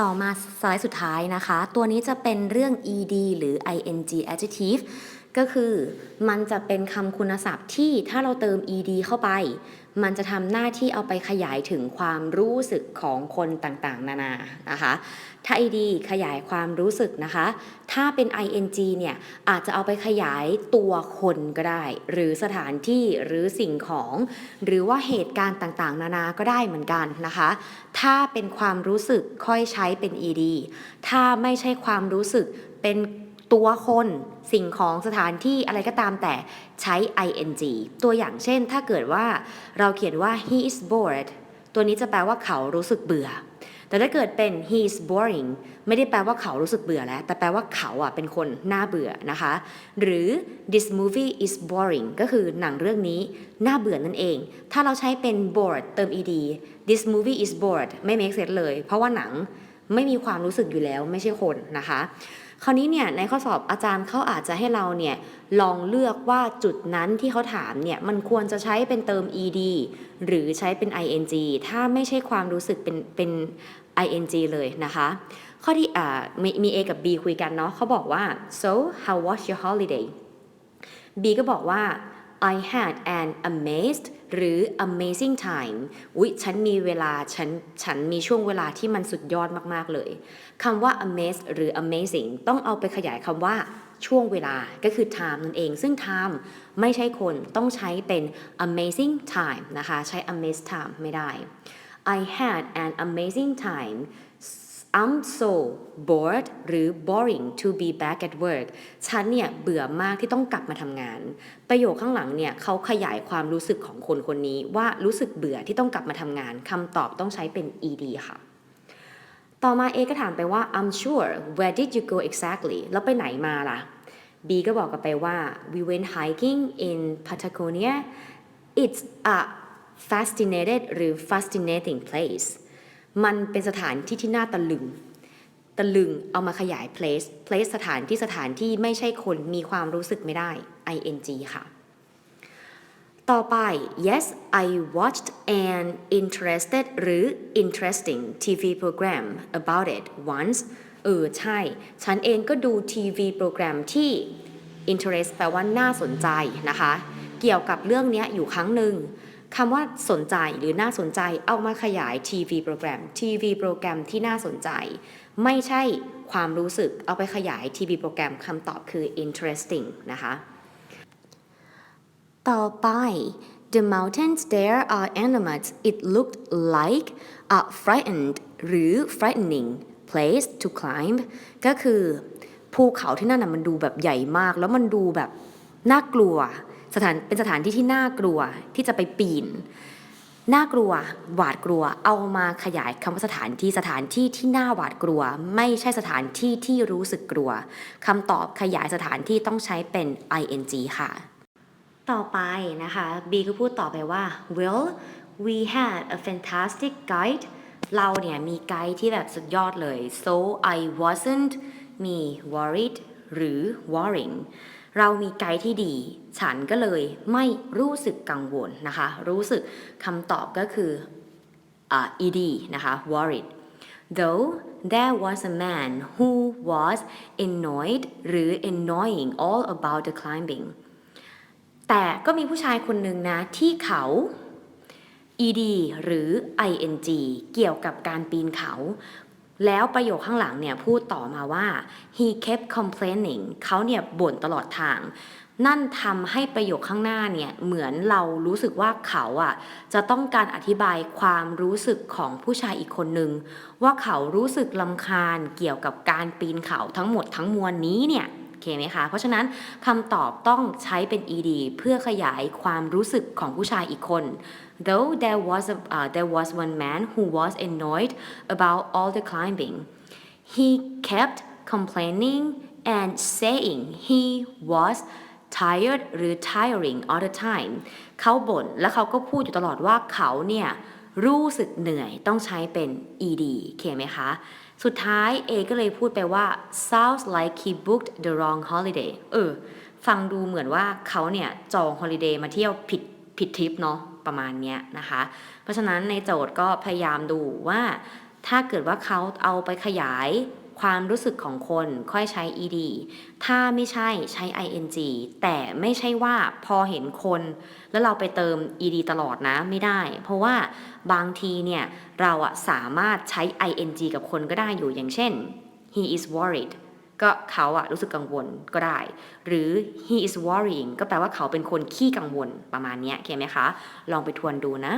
ต่อมาสไลด์สุดท้ายนะคะ ตัวนี้จะเป็นเรื่อง ed หรือ ing adjective ก็คือมันจะเป็นคำคุณศัพท์ที่ถ้าเราเติม ed เข้าไป มันจะทำหน้าที่เอาไปขยายถึงความรู้สึกของคนต่างๆ นานานะคะถ้า ed ขยายความรู้สึกนะคะ ถ้าเป็น ing เนี่ยอาจจะเอาไปขยายตัวคนก็ได้ หรือสถานที่หรือสิ่งของ หรือว่าเหตุการณ์ต่างๆ นานาก็ได้เหมือนกันนะคะ ถ้าเป็นความรู้สึกค่อยใช้เป็น ed ถ้าไม่ใช่ความรู้สึกเป็น ตัวคนสิ่งของสถานที่อะไรก็ตามแต่ใช้ ing ตัวอย่างเช่น ถ้าเกิดว่าเราเขียนว่า he is bored ตัวนี้จะแปลว่าเขารู้สึกเบื่อ แต่ถ้าเกิดเป็น he is boring ไม่ได้แปลว่าเขารู้สึกเบื่อแล้ว แต่แปลว่าเขาอะเป็นคนน่าเบื่อนะคะ หรือ this movie is boring ก็คือหนังเรื่องนี้น่าเบื่อนั่นเอง ถ้าเราใช้เป็น bored เติม ed this movie is bored ไม่ make sense เลย เพราะว่าหนัง ไม่มีความรู้สึกอยู่แล้วไม่ใช่คนนะคะ คราวนี้เนี่ยในข้อสอบอาจารย์เขาอาจจะให้เราเนี่ยลองเลือกว่าจุดนั้นที่เขาถามเนี่ยมันควรจะใช้เป็นเติม ed หรือใช้เป็น ing ถ้าไม่ใช่ความรู้สึกเป็นเป็น ing เลยนะคะ ข้อที่มีมี A กับ B คุยกันเนาะเขาบอกว่า so how was your holiday B ก็บอกว่า I had an amazed หรือ amazing time อุ๊ย ฉันมีเวลา ฉัน ฉันมีช่วงเวลาที่มันสุดยอดมาก ๆ เลย คำว่า amazed หรือ amazing ต้องเอาไปขยายคำว่าช่วงเวลา ก็คือ time นั่นเอง ซึ่ง time ไม่ใช่คน ต้องใช้เป็น amazing time นะคะ ใช้ amazed time ไม่ได้ I had an amazing time I'm so bored หรือ boring to be back at work ฉันเนี่ยเบื่อมากที่ต้องกลับมาทำงาน ประโยคข้างหลังเนี่ยเขาขยายความรู้สึกของคนคนนี้ว่ารู้สึกเบื่อที่ต้องกลับมาทำงานคำตอบต้องใช้เป็น ed ค่ะ ต่อมา A ก็ถามไปว่า I'm sure where did you go exactly แล้วไปไหนมาล่ะ B ก็บอกกันไปว่า we went hiking in Patagonia it's a fascinated หรือ fascinating place มันเป็นสถานที่ที่น่าตะลึง ตะลึงเอามาขยาย place place สถานที่สถานที่ไม่ใช่คนมีความรู้สึกไม่ได้ ing ค่ะ ต่อไป yes I watched an interested หรือ interesting TV program about it once เออใช่ ฉันเองก็ดูทีวีโปรแกรมที่ interest แปลว่าน่าสนใจนะคะ เกี่ยวกับเรื่องนี้อยู่ครั้งหนึ่ง คำว่าสนใจหรือน่าสนใจเอามาขยายทีวีโปรแกรมทีวีโปรแกรมที่น่าสนใจ ไม่ใช่ความรู้สึกเอาไปขยายทีวีโปรแกรมคำตอบคือ interesting นะคะ ต่อไป the mountains there are animals it looked like a frightened หรือ frightening place to climb ก็คือภูเขาที่นั่นนะมันดูแบบใหญ่มาก แล้วมันดูแบบน่ากลัว สถานเป็นสถานที่ที่น่ากลัวที่จะไปปีน น่ากลัว หวาดกลัว เอามาขยายคำว่าสถานที่สถานที่ที่น่าหวาดกลัว ไม่ใช่สถานที่ที่รู้สึกกลัวคำตอบขยายสถานที่ต้องใช้เป็น ing ค่ะ ต่อไปนะคะ B ก็พูดต่อไปว่า well we had a fantastic guide เราเนี่ยมีไกด์ที่แบบสุดยอดเลย so I wasn't มี worried หรือ worrying เรามีไกด์ที่ดี ฉันก็เลยไม่รู้สึกกังวลนะคะ รู้สึกคำตอบก็คืออ่า ed นะคะ worried though there was a man who was annoyed หรือ annoying all about the climbing แต่ก็มีผู้ชายคนหนึ่งนะ ที่เขา ed หรือ ing เกี่ยวกับการปีนเขา แล้วประโยคข้างหลังเนี่ยพูดต่อมาว่า he kept complaining เขาเนี่ยบ่นตลอดทาง นั่นทำให้ประโยคข้างหน้าเนี่ยเหมือนเรารู้สึกว่าเขาอะจะต้องการอธิบายความรู้สึกของผู้ชายอีกคนนึง ว่าเขารู้สึกลำคาญเกี่ยวกับการปีนเขาทั้งหมดทั้งมวลนี้เนี่ย เคไหมคะ เพราะฉะนั้นคำตอบต้องใช้เป็น ed เพื่อขยายความรู้สึกของผู้ชายอีกคน though there was a, uh, there was one man who was annoyed about all the climbing he kept complaining and saying he was tired หรือ tiring all the time เขาบ่นและเขาก็พูดอยู่ตลอดว่าเขาเนี่ย รู้สึกเหนื่อยต้องใช้เป็น ed โอเคไหมคะ สุดท้าย A ก็เลยพูดไปว่า sounds like he booked the wrong holiday เออ ฟังดูเหมือนว่าเขาเนี่ยจองฮอลิเดย์มาเที่ยวผิดผิดทริปเนาะประมาณเนี้ยนะคะ เพราะฉะนั้นในโจทย์ก็พยายามดูว่า ถ้าเกิดว่าเขาเอาไปขยาย ความรู้สึกของคนค่อยใช้ ed ถ้าไม่ใช่ใช้ ing แต่ไม่ใช่ว่าพอเห็นคน แล้วเราไปเติม ed ตลอดนะไม่ได้ เพราะว่าบางทีเนี่ยเราอะสามารถใช้ ing กับคนก็ได้อยู่อย่างเช่น he is worried ก็เขาอะรู้สึกกังวลก็ได้ หรือ he is worrying ก็แปลว่าเขาเป็นคนขี้กังวลประมาณนี้ยโอเคไหมคะ ลองไปทวนดูนะ